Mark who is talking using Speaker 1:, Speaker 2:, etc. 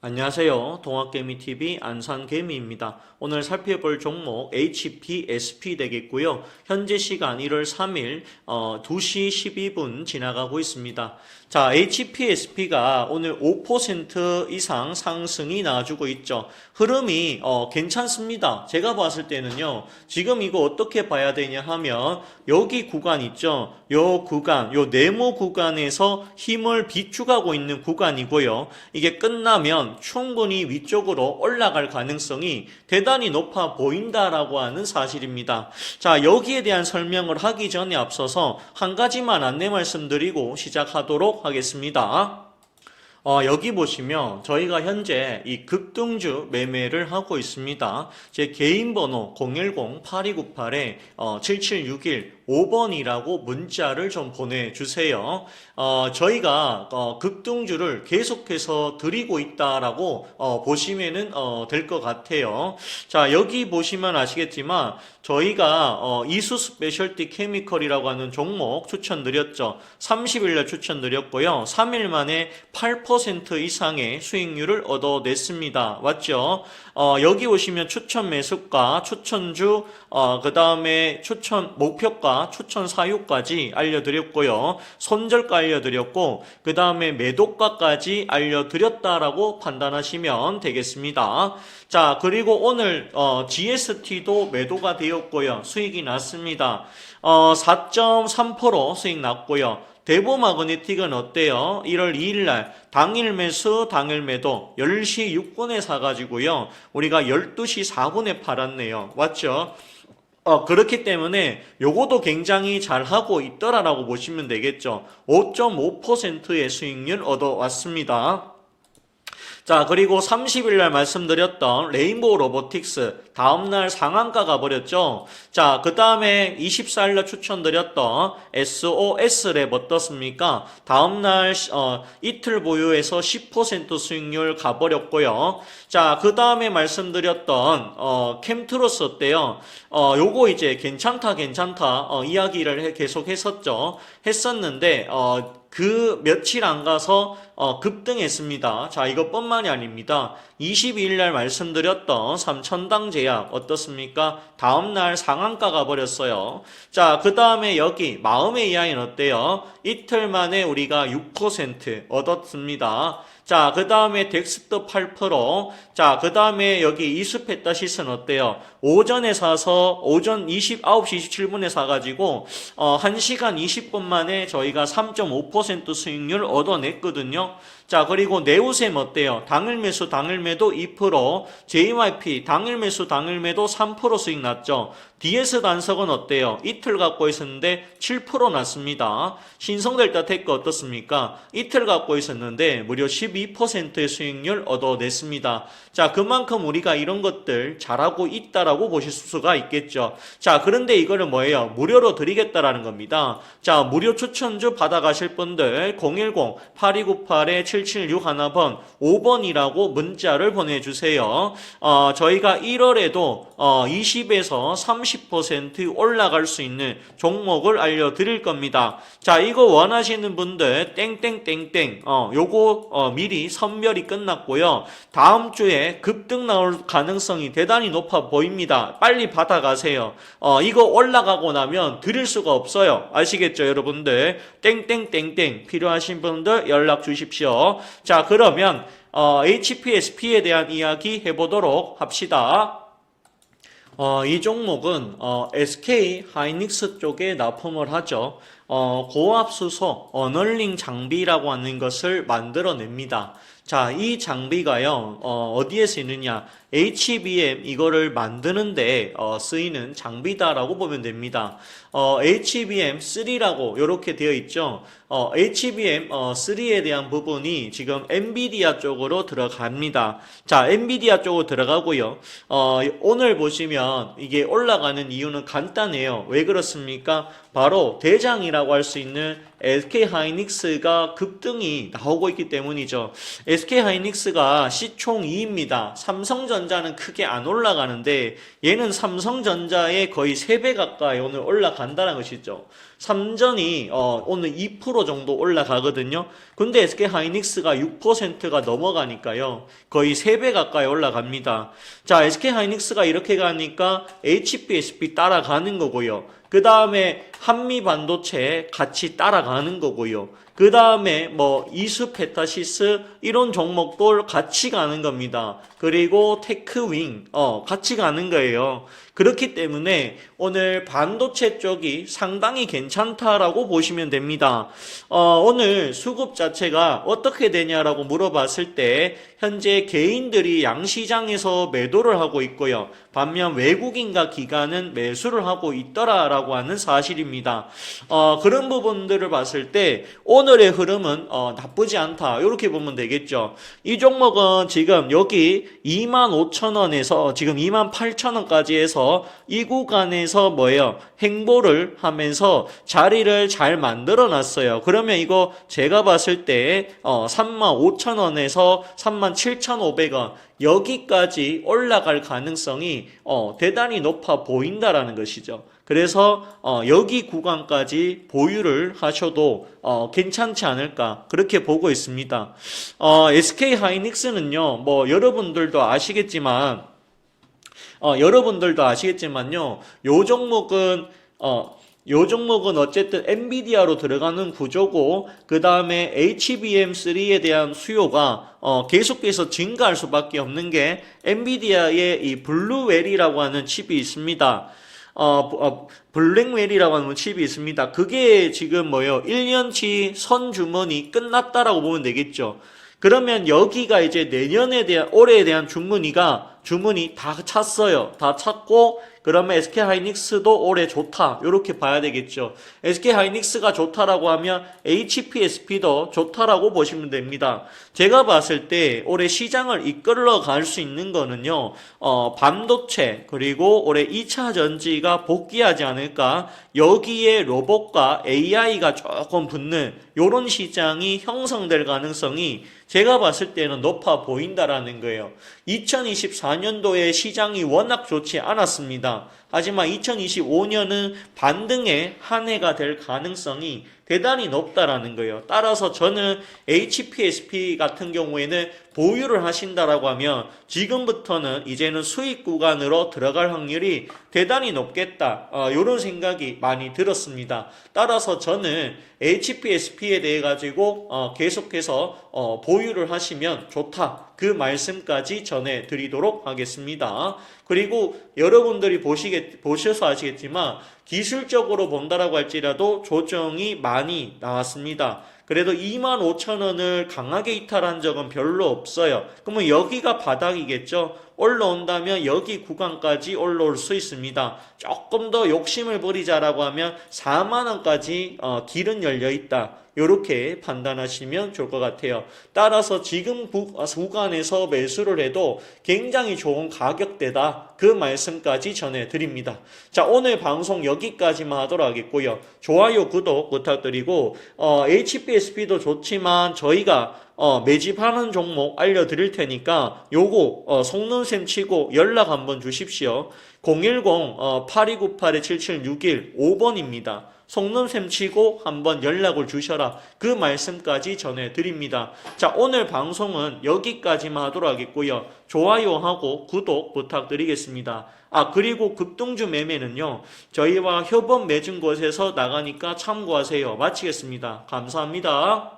Speaker 1: 안녕하세요. 동학개미TV 안산개미입니다. 오늘 살펴볼 종목 HPSP 되겠고요. 현재 시간 1월 3일 어, 2시 12분 지나가고 있습니다. 자, HPSP가 오늘 5% 이상 상승이 나와주고 있죠. 흐름이 어, 괜찮습니다. 제가 봤을 때는요. 지금 이거 어떻게 봐야 되냐 하면 여기 구간 있죠. 요 구간, 요 네모 구간에서 힘을 비축하고 있는 구간이고요. 이게 끝나면 충분히 위쪽으로 올라갈 가능성이 대단히 높아 보인다라고 하는 사실입니다. 자, 여기에 대한 설명을 하기 전에 앞서서 한 가지만 안내 말씀드리고 시작하도록 하겠습니다. 어, 여기 보시면 저희가 현재 이 급등주 매매를 하고 있습니다. 제 개인 번호 010-8298-7761 5번이라고 문자를 좀 보내주세요. 어, 저희가 어, 급등주를 계속해서 드리고 있다라고 어, 보시면은 될것 같아요. 자 여기 보시면 아시겠지만 저희가 어, 이수 스페셜티 케미컬이라고 하는 종목 추천드렸죠. 30일날 추천드렸고요. 3일 만에 8% 이상의 수익률을 얻어냈습니다. 맞죠? 어, 여기 오시면 추천 매수가, 추천주, 어, 그 다음에 추천 목표가, 추천 사유까지 알려드렸고요. 손절가 알려드렸고, 그 다음에 매도가까지 알려드렸다라고 판단하시면 되겠습니다. 자, 그리고 오늘 어, GST도 매도가 되었고요. 수익이 났습니다. 어, 4.3% 수익 났고요. 대보 마그네틱은 어때요? 1월 2일 날 당일 매수 당일 매도 10시 6분에 사가지고요. 우리가 12시 4분에 팔았네요. 맞죠? 어, 그렇기 때문에 요거도 굉장히 잘 하고 있더라라고 보시면 되겠죠. 5.5%의 수익률 얻어왔습니다. 자, 그리고 30일 날 말씀드렸던 레인보우 로보틱스 다음 날 상한가 가버렸죠. 자, 그 다음에 24일 날 추천드렸던 SOS랩 어떻습니까? 다음 날 어, 이틀 보유해서 10% 수익률 가버렸고요. 자, 그 다음에 말씀드렸던 어, 캠트로스 어때요? 어, 요거 이제 괜찮다 괜찮다 어, 이야기를 해, 계속 했었죠. 했었는데 어, 그 며칠 안 가서 어, 급등했습니다. 자, 이것뿐만이 아닙니다. 22일 날 말씀드렸던 삼천당 제약 어떻습니까? 다음 날 상한가 가버렸어요. 자, 그 다음에 여기 마음의 이하인 어때요? 이틀 만에 우리가 6% 얻었습니다. 자, 그 다음에 덱스트 8%. 자, 그 다음에 여기 이스페타시스는 어때요? 오전에 사서 오전 20, 9시 27분에 사가지고, 어, 1시간 20분 만에 저희가 3.5% 수익률 얻어냈거든요. 자, 그리고 네오셈 어때요? 당일 매수, 당일 매도 2%, JYP 당일 매수, 당일 매도 3% 수익 났죠. DS 단석은 어때요? 이틀 갖고 있었는데 7% 났습니다. 신성델타 테크 어떻습니까? 이틀 갖고 있었는데 무려 12%의 수익률 얻어냈습니다. 자, 그만큼 우리가 이런 것들 잘하고 있다라고 보실 수가 있겠죠. 자, 그런데 이거를 뭐예요? 무료로 드리겠다라는 겁니다. 자, 무료 추천주 받아가실 분들 010-8298-776 하나번 5번이라고 문자를 보내주세요. 어, 저희가 1월에도 어, 20에서 30% 올라갈 수 있는 종목을 알려드릴 겁니다. 자, 이거 원하시는 분들 땡땡땡땡 어, 요거 어, 미리 선별이 끝났고요. 다음 주에 급등 나올 가능성이 대단히 높아 보입니다. 빨리 받아가세요. 어, 이거 올라가고 나면 드릴 수가 없어요. 아시겠죠, 여러분들? 땡땡땡땡 필요하신 분들 연락 주십시오. 자, 그러면 어, HPSP에 대한 이야기 해보도록 합시다. 어, 이 종목은 어, SK 하이닉스 쪽에 납품을 하죠. 어, 고압 수소 어널링 장비라고 하는 것을 만들어냅니다. 자, 이 장비가요, 어, 어디에 쓰이느냐? HBM 이거를 만드는데 어, 쓰이는 장비다라고 보면 됩니다. 어, HBM3라고 이렇게 되어 있죠. 어, HBM3에 대한 부분이 지금 엔비디아 쪽으로 들어갑니다. 자, 엔비디아 쪽으로 들어가고요. 어, 오늘 보시면 이게 올라가는 이유는 간단해요. 왜 그렇습니까? 바로 대장이라고 할 수 있는 SK 하이닉스가 급등이 나오고 있기 때문이죠. SK 하이닉스가 시총 2입니다. 삼성전자는 크게 안 올라가는데 얘는 삼성전자의 거의 3배 가까이 오늘 올라간다는 것이죠. 삼전이 어, 오늘 2% 정도 올라가거든요. 근데 SK 하이닉스가 6%가 넘어가니까요. 거의 3배 가까이 올라갑니다. 자, SK 하이닉스가 이렇게 가니까 HPSP 따라가는 거고요. 그 다음에 한미 반도체 같이 따라가는 거고요. 그 다음에 뭐 이수 페타시스 이런 종목도 같이 가는 겁니다. 그리고 테크윙 어 같이 가는 거예요. 그렇기 때문에 오늘 반도체 쪽이 상당히 괜찮다라고 보시면 됩니다. 어 오늘 수급 자체가 어떻게 되냐라고 물어봤을 때 현재 개인들이 양시장에서 매도를 하고 있고요. 반면 외국인과 기관은 매수를 하고 있더라라고 하는 사실입니다. 어, 그런 부분들을 봤을 때 오늘의 흐름은 어, 나쁘지 않다. 이렇게 보면 되겠죠. 이 종목은 지금 여기 25,000원에서 지금 28,000원까지 해서 이 구간에서 뭐예요? 행보를 하면서 자리를 잘 만들어 놨어요. 그러면 이거 제가 봤을 때 어, 35,000원에서 37,500원 여기까지 올라갈 가능성이 어, 대단히 높아 보인다라는 것이죠. 그래서 어, 여기 구간까지 보유를 하셔도 어, 괜찮지 않을까 그렇게 보고 있습니다. 어, SK 하이닉스는요, 뭐 여러분들도 아시겠지만 어, 여러분들도 아시겠지만요, 요 종목은 어, 요 종목은 어쨌든 엔비디아로 들어가는 구조고 그 다음에 HBM3에 대한 수요가 어, 계속해서 증가할 수밖에 없는 게 엔비디아의 이 블루웰이라고 하는 칩이 있습니다. 어, 어, 블랙웰이라고 하는 칩이 있습니다. 그게 지금 뭐요? 1년치 선주문이 끝났다라고 보면 되겠죠. 그러면 여기가 이제 내년에 대한 올해에 대한 주문이가 주문이 다 찼어요. 다 찼고 그러면 SK 하이닉스도 올해 좋다. 이렇게 봐야 되겠죠. SK 하이닉스가 좋다라고 하면 HPSP도 좋다라고 보시면 됩니다. 제가 봤을 때 올해 시장을 이끌어 갈수 있는 거는요. 어, 반도체 그리고 올해 2차 전지가 복귀하지 않을까? 여기에 로봇과 AI가 조금 붙는 이런 시장이 형성될 가능성이 제가 봤을 때는 높아 보인다라는 거예요. 2024년 도에 시장이 워낙 좋지 않았습니다. 하지만 2025년은 반등의 한 해가 될 가능성이 대단히 높다라는 거예요. 따라서 저는 HPSP 같은 경우에는 보유를 하신다라고 하면 지금부터는 이제는 수익 구간으로 들어갈 확률이 대단히 높겠다. 어, 이런 생각이 많이 들었습니다. 따라서 저는 HPSP에 대해 가지고 어, 계속해서 어, 보유를 하시면 좋다. 그 말씀까지 전해 드리도록 하겠습니다. 그리고 여러분들이 보시겠, 보셔서 아시겠지만 기술적으로 본다라고 할지라도 조정이 많이 나왔습니다. 그래도 2만 5천 원을 강하게 이탈한 적은 별로 없어요. 그러면 여기가 바닥이겠죠? 올라온다면 여기 구간까지 올라올 수 있습니다. 조금 더 욕심을 부리자라고 하면 4만 원까지 어, 길은 열려 있다. 이렇게 판단하시면 좋을 것 같아요. 따라서 지금 구간에서 매수를 해도 굉장히 좋은 가격대다. 그 말씀까지 전해드립니다. 자, 오늘 방송 여기까지만 하도록 하겠고요. 좋아요, 구독 부탁드리고, 어, HPSP도 좋지만 저희가 어, 매집하는 종목 알려드릴 테니까 요거 어, 속눈샘 치고 연락 한번 주십시오. 010 어, 8298-7761 5번입니다. 속눈샘 치고 한번 연락을 주셔라. 그 말씀까지 전해드립니다. 자, 오늘 방송은 여기까지만 하도록 하겠고요. 좋아요하고 구독 부탁드리겠습니다. 아, 그리고 급등주 매매는요, 저희와 협업 맺은 곳에서 나가니까 참고하세요. 마치겠습니다. 감사합니다.